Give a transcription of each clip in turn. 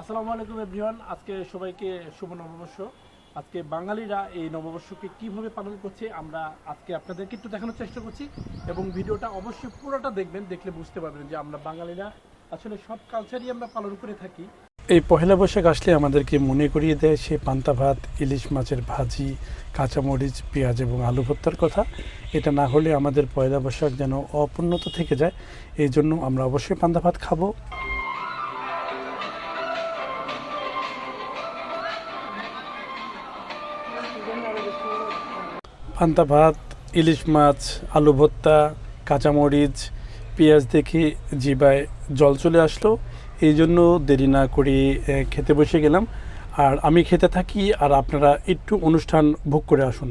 আসসালামু আলাইকুম এভরিওয়ান। আজকে সবাইকে শুভ নববর্ষ। আজকে বাঙালিরা এই নববর্ষকে কীভাবে পালন করছে, আমরা আজকে আপনাদেরকে একটু দেখানোর চেষ্টা করছি এবং ভিডিওটা অবশ্যই পুরোটা দেখবেন, দেখলে বুঝতে পারবেন যে আমরা বাঙালিরা আসলে সব কালচারই আমরা পালন করে থাকি। এই পহেলা বৈশাখ আসলে আমাদেরকে মনে করিয়ে দেয় সে পান্তা ভাত, ইলিশ মাছের ভাজি, কাঁচামরিচ, পেঁয়াজ এবং আলু ভর্তার কথা। এটা না হলে আমাদের পয়লা বৈশাখ যেন অপূর্ণত থেকে যায়, এই জন্য আমরা অবশ্যই পান্তা ভাত খাব। পান্তা ভাত, ইলিশ মাছ, আলু ভর্তা, কাঁচামরিচ পেঁয়াজ দেখে জিবায় জল চলে আসলো। এই জন্য দেরি না করে খেতে বসে গেলাম। আর আমি খেতে থাকি, আর আপনারা একটু অনুষ্ঠান ভোগ করে আসুন।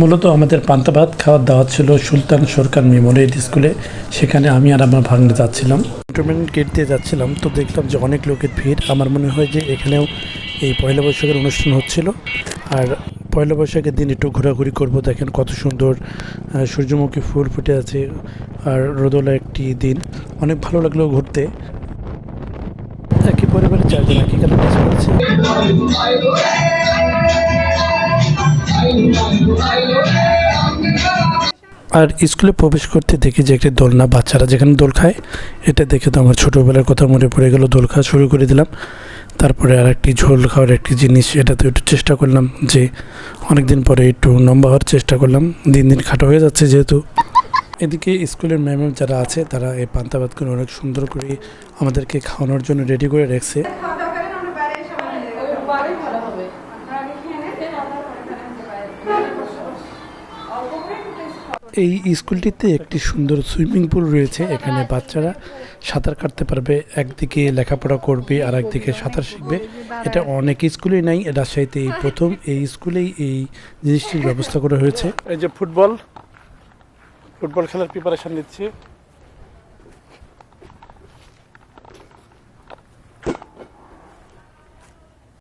মূলত আমাদের পান্তা ভাত খাওয়ার দাওয়াত ছিল সুলতান সরকার মেমোরিয়াল স্কুলে। সেখানে আমি আর আমার ভাগ্নে যাচ্ছিলাম। ক্যান্টনমেন্ট গেট দিয়ে যাচ্ছিলাম, তো দেখলাম যে অনেক লোকের ভিড়। আমার মনে হয় যে এখানেও এই পয়লা বৈশাখের অনুষ্ঠান হচ্ছিল। আর পয়লা বৈশাখের দিন একটু ঘোরাঘুরি করব। দেখেন কত সুন্দর সূর্যমুখী ফুল ফুটে আছে আর রোদলা একটি দিন। অনেক ভালো লাগল ঘুরতে। একই পরিবারের চারজন একই আর স্কুলে প্রবেশ করতে দেখি যে একটি দোলনা বাচ্চারা যেখানে দোল খায়, এটা দেখে তো আমার ছোটোবেলার কথা মনে পড়ে গেল। দোল খাওয়া শুরু করে দিলাম। তারপরে আর একটি ঝোল খাওয়ার একটি জিনিস এটা তো একটু চেষ্টা করলাম যে অনেক দিন পরে একটু লম্বা হওয়ার চেষ্টা করলাম। দিন দিন খাটো হয়ে যাচ্ছে যেহেতু। এদিকে স্কুলের ম্যাম যারা আছে, তারা এই পান্তা ভাতগুলো অনেক সুন্দর করে আমাদেরকে খাওয়ানোর জন্য রেডি করে রাখছে। এই স্কুলটিতে একটি সুন্দর সুইমিং পুল রয়েছে। এখানে বাচ্চারা সাঁতার কাটতে পারবে, একদিকে লেখাপড়া করবে আর একদিকে সাঁতার শিখবে। এটা অনেক স্কুলে নাই রাজশাহীতে এই প্রথম। এই স্কুলেই এই জিনিসটির ব্যবস্থা করা হয়েছে। এই যে ফুটবল ফুটবল খেলার প্রিপারেশন নিচ্ছে।